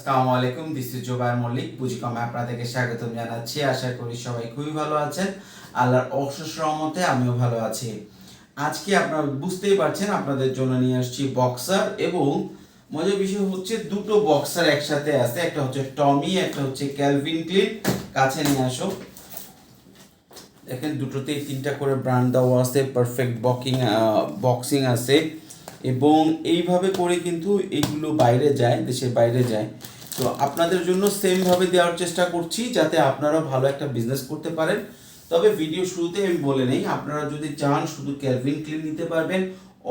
আসসালামু আলাইকুম this is Zobayer Mallick আপনাদেরকে স্বাগতম জানাচ্ছি। আশা করি সবাই খুবই ভালো আছেন। আল্লাহর অশেষ রহমতে আমিও ভালো আছি। আজকে আপনারা বুঝতেই পারছেন, আপনাদের জন্য নিয়ে আসছি বক্সার এবং মজার বিষয় হচ্ছে দুটো বক্সার একসাথে আছে, একটা হচ্ছে টমি একটা হচ্ছে ক্যালভিন ক্লিন কাছে নিয়ে আসো। দেখেন, দুটোতেই তিনটা করে ব্র্যান্ড দেওয়া আছে পারফেক্ট বকিং বক্সিং আছে। এবং এইভাবে করে কিন্তু এইগুলো বাইরে যায় দেশের বাইরে যায়। তো আপনাদের জন্য সেমভাবে দেওয়ার চেষ্টা করছি যাতে আপনারা ভালো একটা বিজনেস করতে পারেন। তবে ভিডিও শুরুতে আমি বলে নেই, আপনারা যদি চান শুধু ক্যালভিন ক্লিন নিতে পারবেন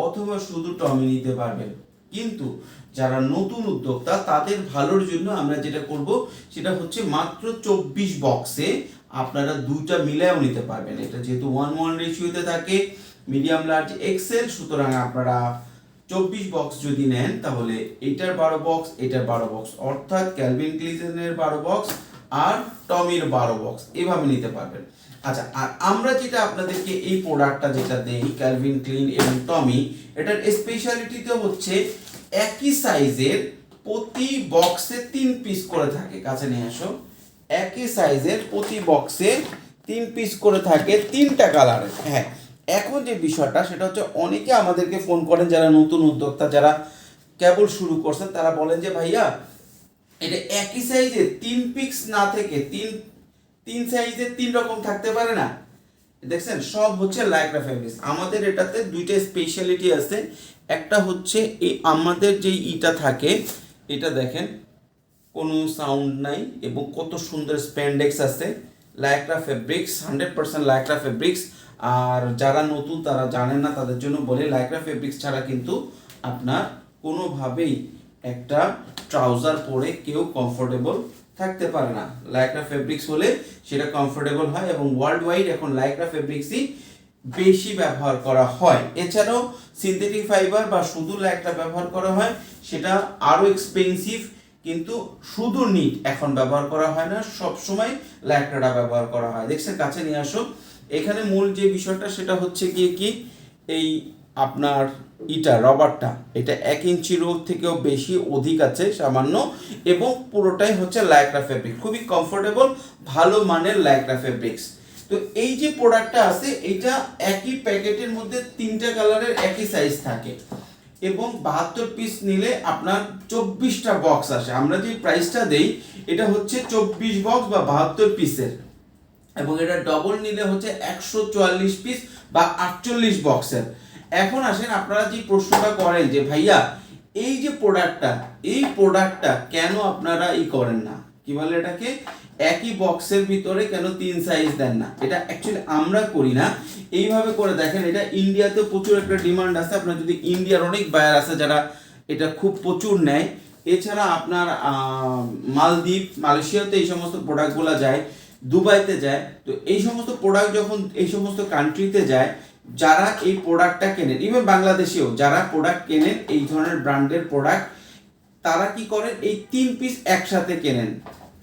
অথবা শুধু টমি নিতে পারবেন। কিন্তু যারা নতুন উদ্যোক্তা, তাদের ভালোর জন্য আমরা যেটা করব, সেটা হচ্ছে মাত্র চব্বিশ বক্সে আপনারা দুইটা মিলায়ও নিতে পারবেন। এটা যেহেতু ওয়ান ওয়ান রেশিওতে থাকে মিডিয়াম লার্জ এক্সেল সুতরাং আপনারা চব্বিশ বক্স যদি নেন, তাহলে এটার বারো বক্স এটার বারো বক্স অর্থাৎ ক্যালভিন ক্লিজেনের বারো বক্স আর টমির বারো বক্স এভাবে নিতে পারবেন। আচ্ছা আর আমরা যেটা আপনাদেরকে এই প্রোডাক্টটা যেটা দেই ক্যালভিন ক্লিন এবং টমি এটার স্পেশালিটিতে হচ্ছে একই সাইজের প্রতি বক্সে তিন পিস করে থাকে। কাছে নিয়ে আসো। একই সাইজের প্রতি বক্সে তিন পিস করে থাকে তিনটা কালারের হ্যাঁ এখন যে বিষয়টা, সেটা হচ্ছে অনেকে আমাদেরকে ফোন করেন, যারা নতুন উদ্যোক্তা, যারা কেবল শুরু করছেন, তারা বলেন যে, ভাইয়া, এটা একই সাইজে তিন পিক্স না থেকে তিন তিন সাইজে তিন রকম থাকতে পারে না। দেখছেন, সব হচ্ছে লাইক্রা ফেব্রিক্স আমাদের এটাতে দুইটা স্পেশালিটি আছে। একটা হচ্ছে এই আমাদের যে ইটা থাকে, এটা দেখেন, কোনো সাউন্ড নাই এবং কত সুন্দর স্প্যান্ডেক্স আছে। Lycra fabrics hundred percent Lycra fabrics আর যারা নতুন, তারা জানেন না, তাদের জন্য বলে লাইক্রা ফেব্রিক্স ছাড়া কিন্তু আপনার কোনোভাবেই একটা ট্রাউজার পরে কেউ কমফোর্টেবল থাকতে পারে না। লাইক্রা ফেব্রিক্স হলে সেটা কমফোর্টেবল হয় এবং ওয়ার্ল্ড ওয়াইড এখন লাইক্রা ফেব্রিক্সই বেশি ব্যবহার করা হয়। এছাড়াও সিনথেটিক ফাইবার বা শুধু লাইক্রা ব্যবহার করা হয়, সেটা আরও এক্সপেন্সিভ কিন্তু শুধু নিট এখন ব্যবহার করা হয় না, সবসময় লাইক্রাটা ব্যবহার করা হয়। দেখছেন, কাছে নিয়ে আসো এখানে মূল যে বিষয়টা সেটা হচ্ছে গিয়ে কি? এই আপনার ইটা, রবারটা, এটা এক ইঞ্চি রোগ থেকেও বেশি অধিক আছে সামান্য এবং পুরোটাই হচ্ছে লাইক্রা ফেব্রিক খুবই কমফোর্টেবল ভালো মানের লাইক্রা ফেব্রিক্স তো এই যে প্রোডাক্টটা আছে, এটা একই প্যাকেটের মধ্যে তিনটা কালারের একই সাইজ থাকে এবং বাহাত্তর পিস নিলে আপনার চব্বিশটা বক্স আসে। আমরা যে প্রাইসটা দেই, এটা হচ্ছে চব্বিশ বক্স বা বাহাত্তর পিসের এবং এটা ডবল নিলে হচ্ছে একশো চুয়াল্লিশ পিস বা আটচল্লিশ বক্সের এখন আসেন আপনারা যে প্রশ্নটা করেন যে, ভাইয়া, এই যে প্রোডাক্টটা এই প্রোডাক্টটা কেন আপনারা ই করেন না? কি বলে এটাকে? একই বক্সের ভিতরে কেন তিন সাইজ দেন না? এটা অ্যাকচুয়ালি আমরা করি না। এইভাবে করে দেখেন, এটা ইন্ডিয়াতে প্রচুর একটা ডিমান্ড আছে। আপনার যদি ইন্ডিয়ার অনেক বায়ার আছে যারা এটা খুব প্রচুর নেয়। এছাড়া আপনার মালদ্বীপ, মালয়েশিয়াতে এই সমস্ত প্রোডাক্টগুলো যায়। দুবাইতে যায়, তো এই সমস্ত প্রোডাক্ট যখন এই সমস্ত কান্ট্রিতে যায়, যারা এই প্রোডাক্টটা কেনেন ইভেন বাংলাদেশেও যারা প্রোডাক্ট কেনেন এই ধরনের ব্র্যান্ডের প্রোডাক্ট তারা কি করেন, এই তিন পিস একসাথে কেনেন।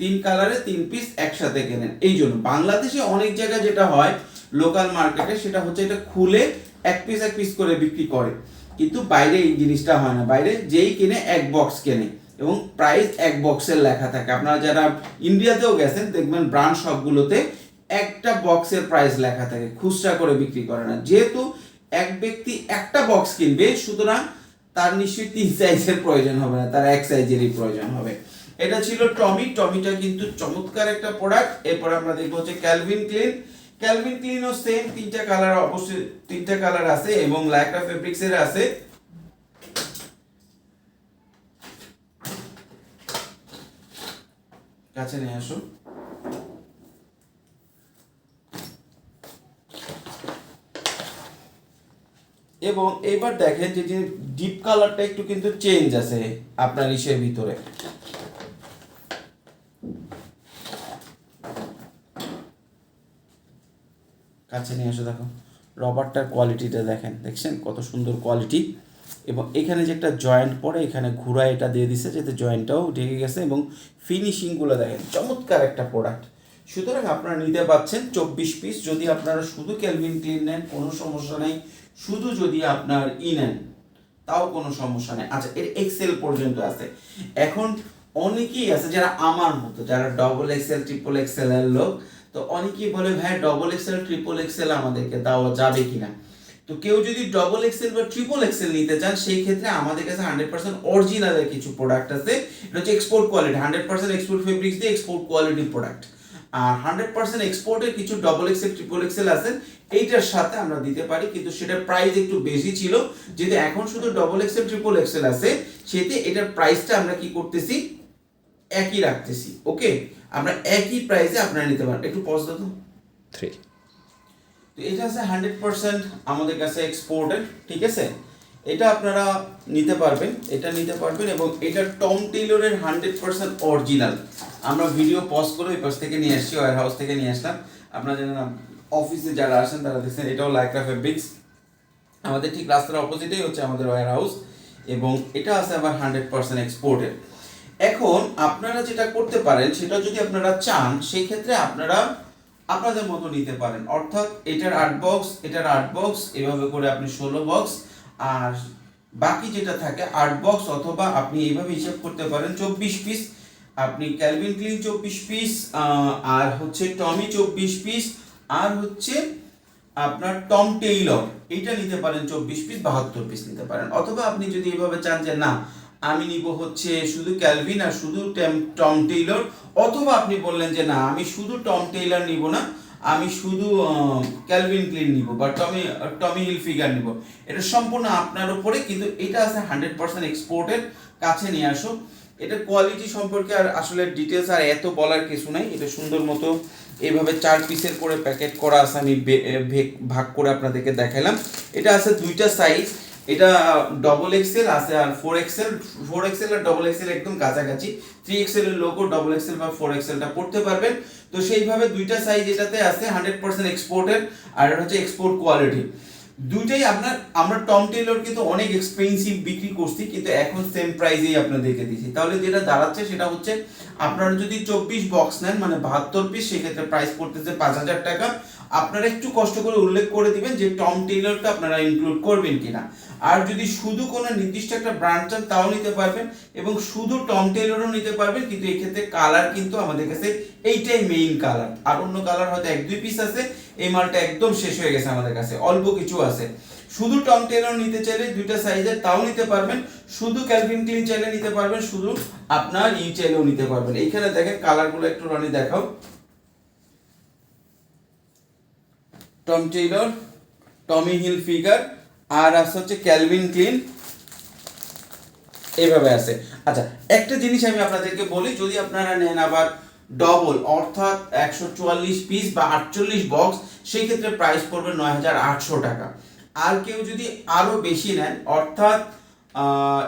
তিন কালারে তিন পিস একসাথে কেনেন। এই জন্য বাংলাদেশে অনেক জায়গায় যেটা হয় লোকাল মার্কেটে সেটা হচ্ছে এটা খুলে এক পিস এক পিস করে বিক্রি করে। কিন্তু বাইরে এই জিনিসটা হয় না। বাইরে যেই কিনে, এক বক্স কেনে। এবং প্রাইস এক বক্সের লেখা থাকে। আপনারা যারা ইন্ডিয়াতেও গেছেন, দেখবেন ব্রান্ড সবগুলোতে একটা বক্সের প্রাইস লেখা থাকে, খুচরা করে বিক্রি করে না। যেহেতু এক ব্যক্তি একটা বক্স কিনবে, সুতরাং তার নিশ্চয়ই তিন সাইজের প্রয়োজন হবে না, তার এক সাইজেরই প্রয়োজন হবে। এটা ছিল টমি টমিটা কিন্তু চমৎকার একটা প্রোডাক্ট এরপর আমরা দেখব হচ্ছে ক্যালভিন ক্লিন ক্যালভিন ক্লিনও সেম তিনটা কালার অবশ্যই, তিনটা কালার আছে এবং লাইক্রা ফেব্রিক্সের আছে। কাছে নিয়ে আসো এবং এবার দেখেন যে ডিপ কালারটা একটু কিন্তু চেঞ্জ আছে আপনার ইসের ভিতরে। কাছে নিয়ে এসে দেখো রবারটার কোয়ালিটিটা দেখেন। দেখছেন কত সুন্দর কোয়ালিটি এবং এখানে যে একটা জয়েন্ট পড়ে, এখানে ঘুরা এটা দিয়ে দিছে যাতে জয়েন্টটাও ঢেকে গেছে এবং ফিনিশিংগুলো দেখেন, চমৎকার একটা প্রোডাক্ট সুতরাং আপনারা নিতে পাচ্ছেন চব্বিশ পিস যদি আপনারা শুধু ক্যালভিন ক্লিন নেন, কোনো সমস্যা নেই। শুধু যদি আপনার ই নেন, তাও কোনো সমস্যা নেই। আচ্ছা এর এক্সেল পর্যন্ত আছে। এখন অনেকেই আছে যারা আমার মতো, যারা ডবল এক্সেল ট্রিপল এক্সেল এর লোক, তো অনেকেই বলে, ভাই ডবল এক্সেল ট্রিপল এক্সেল আমাদেরকে দেওয়া যাবে কিনা? তো কেউ যদি ডবল এক্সেল বা ট্রিপল এক্সেল নিতে চান, সেই ক্ষেত্রে আমাদের কাছে হান্ড্রেড পার্সেন্ট অরিজিনাল কিছু প্রোডাক্ট আছে। এটা হচ্ছে export quality hundred percent export fabrics দিয়ে এক্সপোর্ট কোয়ালিটি প্রোডাক্ট আর হান্ড্রেড পার্সেন্ট এক্সপোর্টের কিছু ডবল এক্সেল ট্রিপল এক্সেল আছে, এইটার সাথে আমরা দিতে পারি, কিন্তু সেটার প্রাইস একটু বেশি ছিল। যেহেতু এখন শুধু ডবল এক্সেল ট্রিপল এক্সেল আছে সেতে এটার প্রাইসটা আমরা কি করতেছি? একই রাখতেছি ওকে আমরা একই প্রাইসে আপনারা নিতে পারেন। একটু পজ দাও তো। থ্রি তো এটা আছে হান্ড্রেড পার্সেন্ট আমাদের কাছে এক্সপোর্টেড ঠিক আছে? এটা আপনারা নিতে পারবেন, এটা নিতে পারবেন এবং এটা টম টেইলরের হান্ড্রেড পার্সেন্ট অরিজিনাল আমরা ভিডিও পজ করে ওই পাশ থেকে নিয়ে আসছি ওয়ার হাউস থেকে নিয়ে আসলাম। আপনারা জানেন অফিসে যারা আসেন, তারা দেখছেন এটাও লাইক্রা ফেব্রিক্স আমাদের ঠিক রাস্তার অপোজিটেই হচ্ছে আমাদের ওয়ার হাউস এবং এটা আছে আবার হান্ড্রেড পার্সেন্ট এক্সপোর্টেড এখন আপনারা যেটা করতে পারেন, সেটা যদি আপনারা চান সেই ক্ষেত্রে আপনারা আপনাদের মতো নিতে পারেন। অর্থাৎ এটার আট বক্স এটার আট বক্স এভাবে করে আপনি ষোলো বক্স আর বাকি যেটা থাকে আট বক্স অথবা আপনি এইভাবে হিসাব করতে পারেন, চব্বিশ পিস আপনি ক্যালভিন ক্লিন চব্বিশ পিস আর হচ্ছে টমি চব্বিশ পিস আর হচ্ছে আপনার টম টেইলর এইটা নিতে পারেন চব্বিশ পিস বাহাত্তর পিস নিতে পারেন। অথবা আপনি যদি এভাবে চান যে না আমি নিব হচ্ছে শুধু ক্যালভিন আর শুধু টেম- টেইলর। অথবা আপনি বললেন যে না, আমি শুধু টম টেইলর নিব না, আমি শুধু ক্যালভিন ক্লিন নিব বা টমি টমি হিল ফিগার নিব। এটা সম্পূর্ণ আপনার উপরে, কিন্তু এটা আছে হান্ড্রেড পার্সেন্ট এক্সপোর্টের কাছে নিয়ে আসো এটা কোয়ালিটি সম্পর্কে আর আসলে ডিটেলস আর এত বলার কিছু নাই। এটা সুন্দর মতো এইভাবে চার পিসের করে প্যাকেট করা আছে, আমি ভাগ করে আপনাদেরকে দেখালাম। এটা আছে দুইটা সাইজ। এটা ডবল এক্সেল আছে আর ফোর এক্সেল ফোর এক্সেল আর ডবল এক্সেল একদম কাছাকাছি। থ্রি এক্সেল এর লোগো ডবল এক্সেল বা ফোর এক্সেলটা পড়তে পারবেন। তো সেইভাবে দুইটা সাইজ এটাতে আছে হান্ড্রেড পার্সেন্ট এক্সপোর্টের আর এটা হচ্ছে এক্সপোর্ট কোয়ালিটি দুইটাই আপনার, আমরা টম টেলর কিন্তু অনেক এক্সপেন্সিভ বিক্রি করছি, কিন্তু এখন সেম প্রাইসেই আপনাদেরকে দিচ্ছি। তাহলে যেটা দাঁড়াচ্ছে সেটা হচ্ছে, আপনারা যদি চব্বিশ বক্স নেন মানে বাহাত্তর পিস সেক্ষেত্রে প্রাইস পড়তেছে পাঁচ হাজার টাকা। আপনারা একটু কষ্ট করে উল্লেখ করে দিবেন যে টম টেইলরটা আপনারা ইনক্লুড করবেন কিনা। আর যদি শুধু কোনো নির্দিষ্ট একটা ব্র্যান্ড চান, তাও নিতে পারবেন এবং শুধু টম টেইলরও নিতে পারবেন, কিন্তু এই ক্ষেত্রে কালার কিন্তু আমাদের কাছে এইটাই মেইন কালার। আর অন্য কালার হয়তো এক দুই পিস আছে, এই মালটা একদম শেষ হয়ে গেছে আমাদের কাছে, অল্প কিছু আছে। শুধু টম টেলর নিতে চাইলে দুইটা সাইজের তাও নিতে পারবেন, শুধু ক্যালভিন ক্লিন চাইলে নিতে পারবেন, শুধু আপনার ই চাইলেও নিতে পারবেন। এইখানে দেখেন কালারগুলো একটু রানি দেখাও। Tom Tailor Tommy hill figure আর আছে হচ্ছে ক্যালভিন ক্লিন এইভাবে আছে। আচ্ছা একটা জিনিস আমি আপনাদেরকে বলি, যদি আপনারা নেন আবার ডবল অর্থাৎ একশো চুয়াল্লিশ পিস বা আটচল্লিশ বক্স সেই ক্ষেত্রে প্রাইস পড়বে নয় হাজার আটশো টাকা। আর কেউ যদি আরও বেশি নেন, অর্থাৎ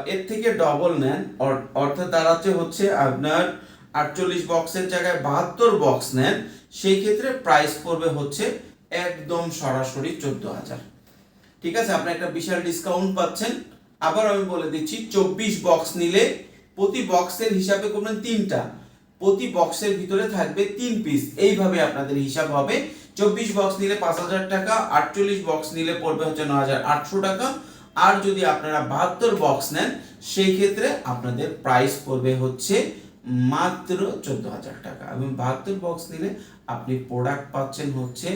এর থেকে ডবল নেন, অর- অর্থাৎ দাঁড়াচ্ছে হচ্ছে আপনার আটচল্লিশ বক্সের জায়গায় বাহাত্তর বক্স নেন সেই ক্ষেত্রে প্রাইস পড়বে হচ্ছে একদম সরাসরি চোদ্দ হাজার। ঠিক আছে? আপনি একটা বিশাল ডিসকাউন্ট পাচ্ছেন। আবার আমি বলে দিচ্ছি, চব্বিশ বক্স নিলে প্রতি বক্সের হিসাবে করবেন তিনটা। প্রতি বক্সের ভিতরে থাকবে তিন পিস এইভাবে আপনাদের হিসাব হবে। চব্বিশ বক্স নিলে পাঁচ হাজার টাকা, আটচল্লিশ বক্স নিলে পড়বে হচ্ছে ন হাজার আটশো টাকা। আর যদি আপনারা বাহাত্তর বক্স নেন, সেই ক্ষেত্রে আপনাদের প্রাইস পড়বে হচ্ছে মাত্র চোদ্দ হাজার টাকা। এবং বাহাত্তর বক্স নিলে আপনি প্রোডাক্ট পাচ্ছেন হচ্ছে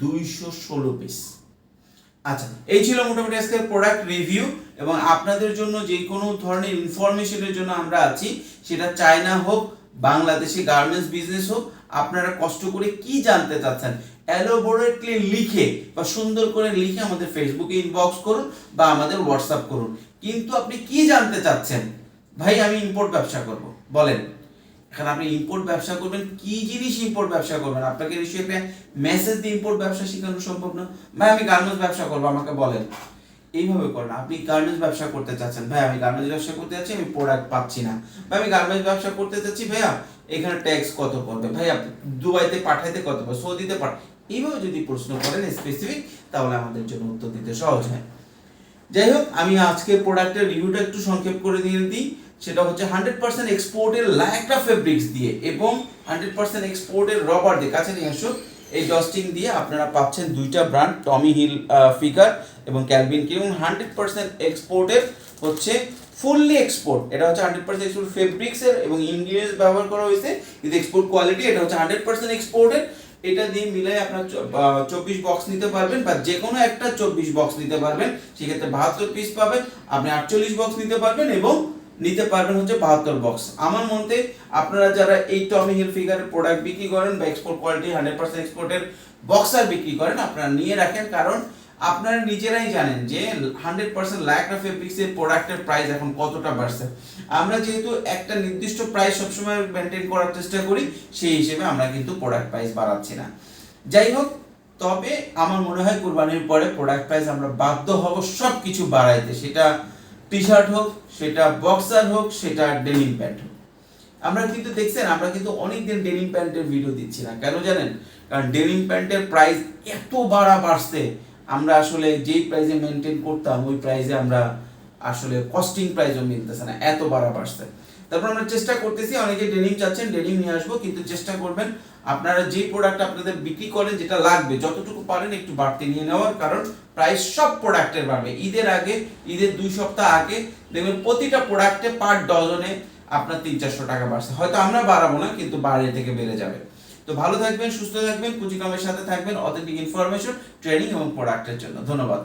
দুইশো ষোলো পিস আচ্ছা এই ছিল মোটামুটি আজকের প্রোডাক্ট রিভিউ এবং আপনাদের জন্য যে কোনো ধরনের ইনফরমেশনের জন্য আমরা আছি, সেটা চায়না হোক, বাংলাদেশি গার্মেন্টস বিজনেস হোক, আপনারা কষ্ট করে কি জানতে চাচ্ছেন এলোবোরেটলি লিখে বা সুন্দর করে লিখে আমাদের ফেসবুকে ইনবক্স করুন বা আমাদের হোয়াটসঅ্যাপ করুন। কিন্তু আপনি কি জানতে চাচ্ছেন? ভাই, আমি ইম্পোর্ট ব্যবসা করব, বলেন। এখন আপনি ইম্পোর্ট ব্যবসা করবেন, কি জিনিস ইম্পোর্ট ব্যবসা করবেন? আপনাকে নিশ্চয়ই মেসেজ দিয়ে ইম্পোর্ট ব্যবসা শেখানো সম্ভব না। ভাই, আমি গার্মেন্টস ব্যবসা করব, আমাকে বলেন। এইভাবে করেন। আপনি গার্মেন্টস ব্যবসা করতে চাচ্ছেন। ভাই, আমি গার্মেন্টস ব্যবসা করতে যাচ্ছি, আমি প্রোডাক্ট পাচ্ছি না। ভাই, আমি গার্মেন্টস ব্যবসা করতে চাচ্ছি ভাইয়া, এখানে ট্যাক্স কত পড়বে? ভাইয়া দুবাইতে পাঠাইতে কত পড়বে? সৌদিতে পাঠ, এইভাবে যদি প্রশ্ন করেন স্পেসিফিক তাহলে আমাদের জন্য উত্তর দিতে সহজ হয়। যাই হোক, আমি আজকের প্রোডাক্টের রিভিউটা একটু সংক্ষেপ করে দিয়ে দিই। সেটা হচ্ছে হান্ড্রেড পার্সেন্ট এক্সপোর্টের লাইকটা ফেব্রিক্স দিয়ে এবং হান্ড্রেড পার্সেন্ট এক্সপোর্টের রবার দিয়ে। কাছে নিয়ে আসো এই ডস্টিং দিয়ে আপনারা পাচ্ছেন দুইটা ব্র্যান্ড টমি হিল ফিগার এবং ক্যালভিন এবং হান্ড্রেড পার্সেন্ট এক্সপোর্টের হচ্ছে ফুললি এক্সপোর্ট এটা হচ্ছে হান্ড্রেড পার্সেন্ট এক্সপোর্ট ফেব্রিক্সের এবং ইন্ডিয়াস ব্যবহার করা হয়েছে। কিন্তু এক্সপোর্ট কোয়ালিটি এটা হচ্ছে হান্ড্রেড পার্সেন্ট এক্সপোর্টেড এটা দিয়ে মিলাই আপনার চব্বিশ বক্স নিতে পারবেন বা যে কোনো একটা চব্বিশ বক্স নিতে পারবেন। সেক্ষেত্রে বাহাত্তর পিস পাবেন। আপনি আটচল্লিশ বক্স নিতে পারবেন এবং নিতে পারবেন হচ্ছে বাহাত্তর বক্স আমার মতে আপনারা যারা এই টমি হিল ফিগারের প্রোডাক্ট বিক্রি করেন বা এক্সপোর্ট কোয়ালিটি হান্ড্রেড পার্সেন্ট এক্সপোর্টের বক্সার বিক্রি করেন, আপনারা নিয়ে রাখেন। কারণ আপনারা নিজেরাই জানেন যে হান্ড্রেড পার্সেন্ট লাইক্রা ফেব্রিক্সের প্রোডাক্টের প্রাইস এখন কতটা বাড়ছে। আমরা যেহেতু একটা নির্দিষ্ট প্রাইস সবসময় মেনটেন করার চেষ্টা করি, সেই হিসেবে আমরা কিন্তু প্রোডাক্ট প্রাইস বাড়াচ্ছি না। যাই হোক, তবে আমার মনে হয় কোরবানির পরে প্রোডাক্ট প্রাইস আমরা বাধ্য হব সব কিছু বাড়াইতে। সেটা টি শার্ট হোক, সেটা বক্সার হোক, সেটা ডেনিম প্যান্ট হোক। আমরা কিন্তু দেখছেন, আমরা কিন্তু অনেকদিন ডেনিম প্যান্টের ভিডিও দিচ্ছি না। কেন জানেন? কারণ ডেনিম প্যান্টের প্রাইস এত বাড়া বাড়ছে, আমরা আসলে যেই প্রাইসে মেনটেন করতাম, ওই প্রাইসে আমরা আসলে কস্টিং প্রাইসও মিলতেছে না, এত বাড়া বাড়ছে। তারপর আমরা চেষ্টা করতেছি, অনেকে ডেনিম চাচ্ছেন ডেনিম নিয়ে আসব, কিন্তু চেষ্টা করবেন আপনারা যে প্রোডাক্ট আপনাদের বিক্রি করেন, যেটা লাগবে, যতটুকু পারেন একটু বাড়তি নিয়ে নেওয়ার, কারণ প্রাইস সব প্রোডাক্টের বাড়বে। ঈদের আগে, ঈদের দুই সপ্তাহ আগে, দেখবেন প্রতিটা প্রোডাক্টে পার ডজনে আপনার তিন চারশো টাকা বাড়ছে। হয়তো আমরা বাড়াবো না, কিন্তু বাইরে থেকে বেড়ে যাবে। তো ভালো থাকবেন, সুস্থ থাকবেন, পুঁজিকামের সাথে থাকবেন অথেন্টিক ইনফরমেশন ট্রেনিং এবং প্রোডাক্টের জন্য। ধন্যবাদ।